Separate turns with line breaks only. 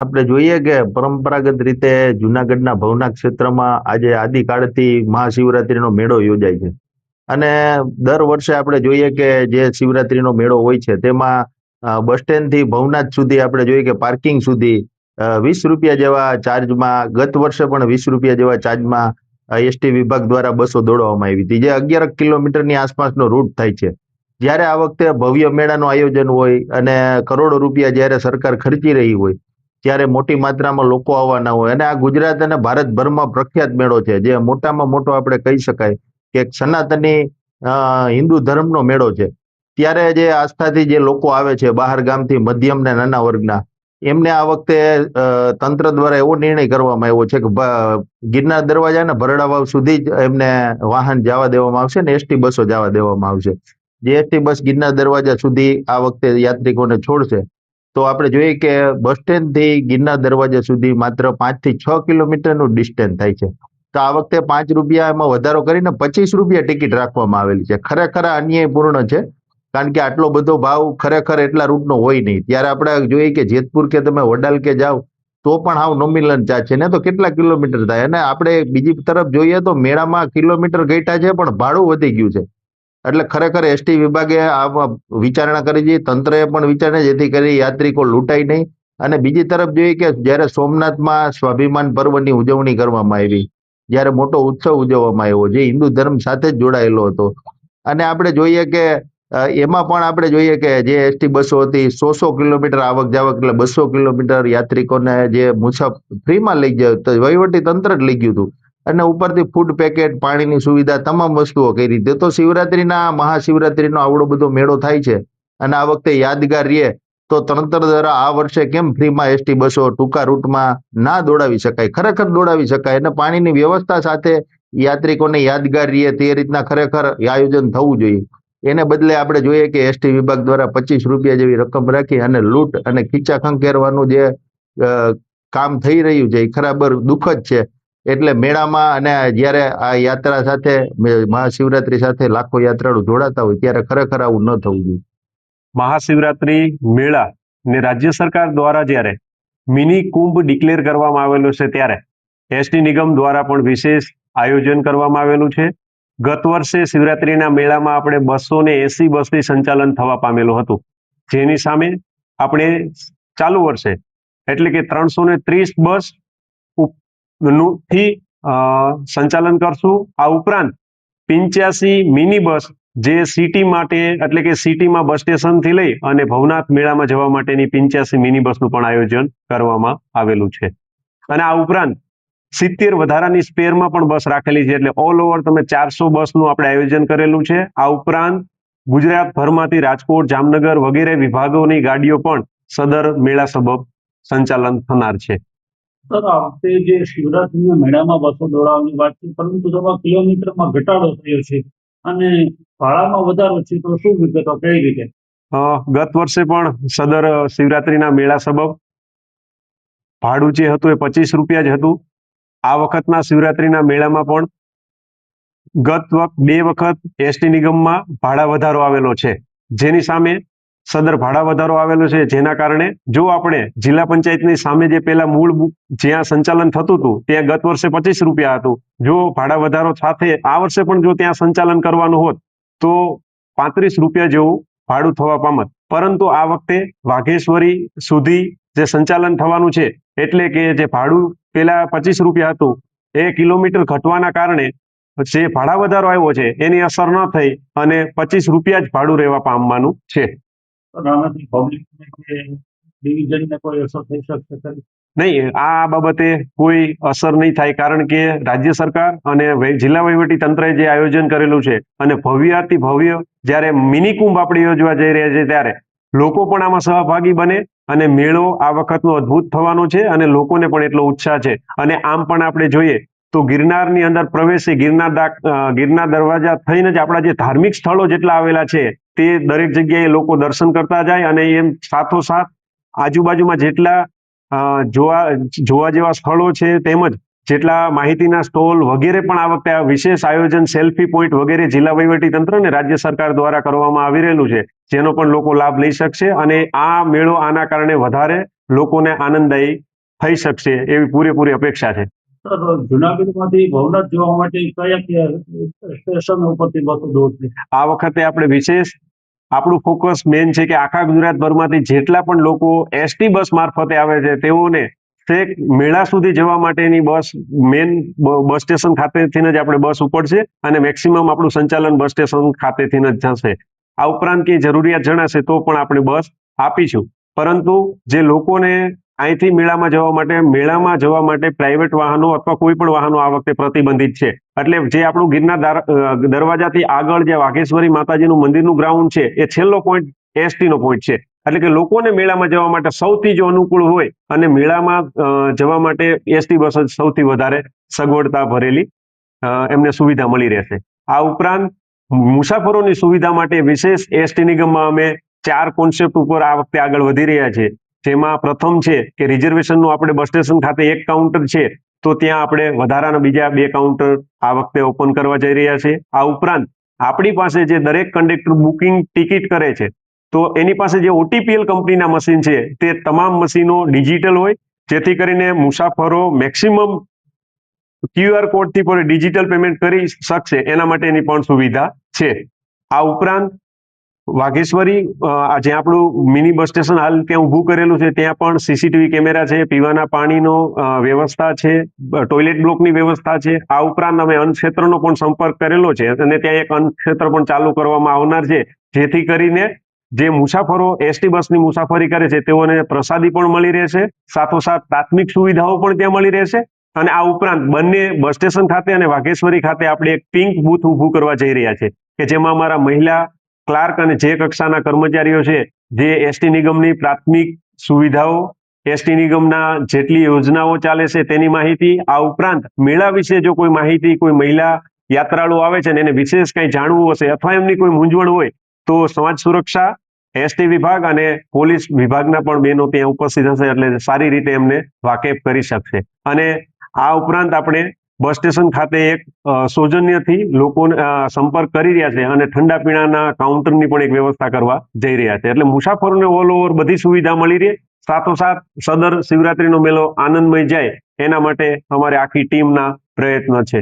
આપણે જોઈએ કે પરંપરાગત રીતે જુનાગઢના ભવનાથ ક્ષેત્રમાં આજે આદિકાળથી મહાશિવરાત્રીનો મેળો યોજાય છે. અને દર વર્ષે આપણે જોઈએ કે જે શિવરાત્રીનો મેળો હોય છે, તેમાં બસ સ્ટેન્ડથી ભવનાથ સુધી આપણે જોઈએ કે પાર્કિંગ સુધી વીસ રૂપિયા જેવા ચાર્જમાં, ગત વર્ષે પણ વીસ રૂપિયા જેવા ચાર્જમાં એસટી વિભાગ દ્વારા બસો દોડવામાં આવી હતી, જે અગિયાર કિલોમીટરની આસપાસનો રૂટ થાય છે. જ્યારે આ વખતે ભવ્ય મેળાનું આયોજન હોય અને કરોડો રૂપિયા જ્યારે સરકાર ખર્ચી રહી હોય ત્યારે મોટી માત્રામાં લોકો આવવાના હોય. અને આ ગુજરાત અને ભારતભરમાં પ્રખ્યાત મેળો છે. જે મોટામાં મોટો આપણે કહી શકાય કે એક સનાતની હિન્દુ ધર્મનો મેળો છે. ત્યારે જે આસ્થાથી જે લોકો આવે છે, બહાર ગામથી મધ્યમ ને નાના વર્ગના, એમને આ વખતે તંત્ર દ્વારા એવો નિર્ણય કરવામાં આવ્યો છે કે ગિરનાર દરવાજા ને ભરડા વાવ સુધી જ એમને વાહન જવા દેવામાં આવશે ને એસટી બસો જવા દેવામાં આવશે. જે એસટી બસ ગિરનાર દરવાજા સુધી આ વખતે યાત્રિકોને છોડશે. તો આપણે જોઈએ કે બસ સ્ટેન્ડથી ગિરનાર દરવાજા સુધી માત્ર પાંચથી છ કિલોમીટરનું ડિસ્ટન્સ થાય છે. તો આ વખતે પાંચ રૂપિયા એમાં વધારો કરીને પચીસ રૂપિયા ટિકિટ રાખવામાં આવેલી છે. ખરેખર અન્યાયપૂર્ણ છે, કારણ કે આટલો બધો ભાવ ખરેખર એટલા રૂટનો હોય નહીં. ત્યારે આપણે જોઈએ કે જેતપુર કે તમે વડાલ કે જાઓ તો પણ હાવ નોમિલન ચાર્જ છે ને તો કેટલા કિલોમીટર થાય? અને આપણે બીજી તરફ જોઈએ તો મેળામાં કિલોમીટર ઘટ્યા છે, પણ ભાડું વધી ગયું છે. એટલે ખરેખર એસટી વિભાગે આ વિચારણા કરી છે, તંત્રએ પણ વિચારણા જેથી કરી યાત્રિકો લૂંટાય નહીં. અને બીજી તરફ જોઈએ કે જ્યારે સોમનાથમાં સ્વાભિમાન પર્વની ઉજવણી કરવામાં આવી, જ્યારે મોટો ઉત્સવ ઉજવવામાં આવ્યો, જે હિન્દુ ધર્મ સાથે જ જોડાયેલો હતો. અને આપણે જોઈએ કે એમાં પણ આપણે જોઈએ કે જે એસટી બસો હતી સો સો કિલોમીટર આવક જાવક એટલે બસો કિલોમીટર યાત્રિકોને જે મુસાફ ફ્રીમાં લઈ જાય વહીવટી તંત્ર જ લઈ ગયું હતું. અને ઉપરથી ફૂડ પેકેટ પાણીની સુવિધા, તમામ વસ્તુઓ કરી તે તો શિવરાત્રીના મહાશિવરાત્રીનો આવડો બધો મેળો થાય છે. અને આ વખતે યાદગાર રહે તો તરંતર દ્વારા આ વર્ષે કેમ ફ્રીમાં એસટી બસો ટૂંકા રૂટમાં ના દોડાવી શકાય? ખરેખર દોડાવી શકાય. અને પાણીની વ્યવસ્થા સાથે યાત્રિકોને યાદગાર રહે તે રીતના ખરેખર આયોજન થવું જોઈએ. એને બદલે આપણે જોઈએ કે એસટી વિભાગ દ્વારા પચીસ રૂપિયા જેવી રકમ રાખી અને લૂંટ અને ખીચા ખંખેરવાનું જે કામ થઈ રહ્યું છે એ ખરાબર દુઃખદ છે. એટલે મેળામાં અને જ્યારે આ યાત્રા સાથે, મહાશિવરાત્રી સાથે લાખો યાત્રાળુ જોડાતા હોય, ત્યારે ખરેખર આવું ન થવું જોઈએ.
મહાશિવરાત્રી મેળા ને રાજ્ય સરકાર દ્વારા જ્યારે મિની કુંભ ડિક્લેર કરવામાં આવેલો છે ત્યારે એસટી નિગમ દ્વારા પણ વિશેષ આયોજન કરવામાં આવેલું છે. ગત વર્ષે શિવરાત્રીના મેળામાં આપણે બસો ને એસી બસથી સંચાલન થવા પામેલું હતું. જેની સામે આપણે ચાલુ વર્ષે, એટલે કે ત્રણસો ને ત્રીસ બસ નું સંચાલન કરશું. આ ઉપરાંત પિંચ્યાસી મિની બસ જે સિટી માટે, એટલે કે સિટીમાં બસ સ્ટેશનથી લઈ અને ભવનાથ મેળામાં જવા માટેની પિંચ્યાસી મિની બસનું પણ આયોજન કરવામાં આવેલું છે. અને આ ઉપરાંત સિત્તેર વધારાની સ્પેરમાં પણ બસ રાખેલી છે, એટલે ઓલ ઓવર તમે ચારસો બસનું આપણે આયોજન કરેલું છે. આ ઉપરાંત ગુજરાતભરમાંથી રાજકોટ, જામનગર વગેરે વિભાગોની ગાડીઓ પણ સદર મેળા સબબ સંચાલન થનાર છે.
સર વખતે જે શિવરાત્રીના મેળામાં બસો દોડાવવાની વાત છે પરંતુ તેમાં કિલોમીટરમાં ઘટાડો થયો છે. અને ભાડામાં વધારો છે, તો શું વિગતો કઈ રીતે?
ગત વર્ષે પણ સદર શિવરાત્રીના મેળા સબબ ભાડું જે હતું એ પચીસ રૂપિયા જ હતું. આ વખતના શિવરાત્રીના મેળામાં પણ ગત વખત બે વખત એસટી નિગમમાં ભાડા વધારો આવેલો છે. જેની સામે સદર ભાડા વધારો આવેલો છે, જેના કારણે જો આપણે જિલ્લા પંચાયતની સામે જે પેલા મૂળ જ્યાં સંચાલન થતું હતું, ત્યાં ગત વર્ષે પચીસ રૂપિયા હતું. જો ભાડા વધારો સાથે આ વર્ષે પણ જો ત્યાં સંચાલન કરવાનું હોત, તો પાંત્રીસ રૂપિયા જેવું ભાડું થવા પામત. પરંતુ આ વખતે વાઘેશ્વરી સુધી જે સંચાલન થવાનું છે, એટલે કે જે ભાડું પેલા પચીસ રૂપિયા હતું, એ કિલોમીટર ઘટવાના કારણે જે ભાડા વધારો આવ્યો છે, એની અસર ન થઈ અને પચીસ રૂપિયા જ ભાડું રહેવા પામવાનું છે.
કોઈ અસર
નહીં, આ બાબતે કોઈ અસર નહીં થાય, કારણ કે રાજ્ય સરકાર અને જિલ્લા વહીવટી તંત્રએ જે આયોજન કરેલું છે અને ભવ્યાથી ભવ્ય જ્યારે મિની કુંભ આપણે યોજવા જઈ રહ્યા છે ત્યારે લોકો પણ આમાં સહભાગી બને અને મેળો આ વખતનો અદ્ભુત થવાનો છે અને લોકોને પણ એટલો ઉત્સાહ છે. અને આમ પણ આપણે જોઈએ તો ગિરનારની અંદર પ્રવેશી ગિરનાર ગિરનાર દરવાજા થઈને જ આપણા જે ધાર્મિક સ્થળો જેટલા આવેલા છે તે દરેક જગ્યાએ લોકો દર્શન કરતા જાય અને એમ સાથોસાથ આજુબાજુમાં જેટલા જોવા જોવા જેવા સ્થળો છે તેમજ જેટલા માહિતીના સ્ટોલ વગેરે પણ આ વખતે આ વિશેષ આયોજન સેલ્ફી પોઈન્ટ વગેરે જિલ્લા વહીવટી તંત્ર અને રાજ્ય સરકાર દ્વારા કરવામાં આવી રહેલું છે. જેનો પણ લોકો લાભ લઈ શકશે અને આ મેળો આના કારણે વધારે લોકોને આનંદદાયી થઈ શકશે એવી પૂરેપૂરી અપેક્ષા છે.
જુનાગઢમાંથી ભવનાથ જોવા માટે કયા કયા સ્ટેશન ઉપરથી બસો દોડશે
આ વખતે આપણે વિશેષ આપણું ફોકસ મેન છે કે આખા ગુજરાતભરમાંથી જેટલા પણ લોકો એસટી બસ મારફતે આવે છે, તેઓને છેક મેળા સુધી જવા માટેની બસ મેન બસ સ્ટેશન ખાતેથી જ આપણે બસ ઉપડશે અને મેક્સિમમ આપણું સંચાલન બસ સ્ટેશન ખાતેથી જ જશે. આ ઉપરાંત કે જરૂરિયાત જણાશે તો પણ આપણે બસ આપીશું. પરંતુ જે લોકોને અહીંથી મેળામાં જવા માટે, મેળામાં જવા માટે પ્રાઇવેટ વાહનો અથવા કોઈ પણ વાહનો આ વખતે પ્રતિબંધિત છે. એટલે જે આપણું ગિરનાર દરવાજાથી આગળ જે વાઘેશ્વરી માતાજીનું મંદિરનું ગ્રાઉન્ડ છે, એ છેલ્લો પોઈન્ટ એસટી નો પોઈન્ટ છે. એટલે કે લોકોને મેળામાં જવા માટે સૌથી જો અનુકૂળ હોય અને મેળામાં જવા માટે એસટી બસ જ સૌથી વધારે સગવડતા ભરેલી એમને સુવિધા મળી રહેશે. આ ઉપરાંત મુસાફરોની સુવિધા માટે વિશેષ એસટી નિગમમાં અમે ચાર કોન્સેપ્ટ ઉપર આ વખતે આગળ વધી રહ્યા છે જેમાં પ્રથમ છે કે રિઝર્વેશનનું આપણે બસ સ્ટેશન ખાતે એક કાઉન્ટર છે, તો ત્યાં આપણે વધારાના બીજા બે કાઉન્ટર આ વખતે ઓપન કરવા જઈ રહ્યા છે આ ઉપરાંત આપણી પાસે જે દરેક કંડક્ટર બુકિંગ ટિકિટ કરે છે, તો એની પાસે જે ઓટીપીએલ કંપનીના મશીન છે, તે તમામ મશીનો ડિજિટલ હોય, જેથી કરીને મુસાફરો મેક્સિમમ ક્યુઆર કોડથી પણ ડિજિટલ પેમેન્ટ કરી શકશે. એના માટેની પણ સુવિધા છે. આ ઉપરાંત વાઘેશ્વરી જે આપણું મિની બસ સ્ટેશન હાલ ત્યાં ઊભું કરેલું છે. ત્યાં પણ સીસીટીવી કેમેરા છે, પીવાના પાણીનો વ્યવસ્થા છે ટોયલેટ બ્લોકની વ્યવસ્થા છે. આ ઉપરાંત અમે અન્ન ક્ષેત્રનો પણ સંપર્ક કરેલો છે અને ત્યાં એક અન્ન ક્ષેત્ર પણ ચાલુ કરવામાં આવનાર છે. જેથી કરીને જે મુસાફરો એસટી બસની મુસાફરી કરે છે, તેઓને પ્રસાદી પણ મળી રહેશે. સાથોસાથ પ્રાથમિક સુવિધાઓ પણ ત્યાં મળી રહેશે. અને આ ઉપરાંત બંને બસ સ્ટેશન ખાતે અને વાઘેશ્વરી ખાતે આપણે એક પિંક બૂથ ઊભું કરવા જઈ રહ્યા છે કે જેમાં અમારા મહિલા ક્લાર્ક અને જે કક્ષાના કર્મચારીઓ છે, જે એસટી નિગમની પ્રાથમિક સુવિધાઓ એસટી નિગમના જેટલી યોજનાઓ ચાલે છે તેની માહિતી, આ ઉપરાંત મેળા વિશે જો કોઈ માહિતી, કોઈ મહિલા યાત્રાળુ આવે છે ને એને વિશેષ કંઈ જાણવું હશે અથવા એમની કોઈ મૂંઝવણ હોય, તો સમાજ સુરક્ષા એસટી વિભાગ અને પોલીસ વિભાગના પણ બહેનો ત્યાં ઉપસ્થિત હશે એટલે સારી રીતે એમને વાકેફ કરી શકશે. અને આ ઉપરાંત આપણે બસ સ્ટેશન ખાતે એક સૌજન્યથી લોકોને સંપર્ક કરી રહ્યા છે અને ઠંડા પીણાના કાઉન્ટરની પણ એક વ્યવસ્થા કરવા જઈ રહ્યા છે. એટલે મુસાફરોને ઓલ ઓવર બધી સુવિધા મળી રહે. સાથોસાથ સદર શિવરાત્રીનો મેળો આનંદમય જાય એના માટે અમારે આખી ટીમના પ્રયત્ન છે.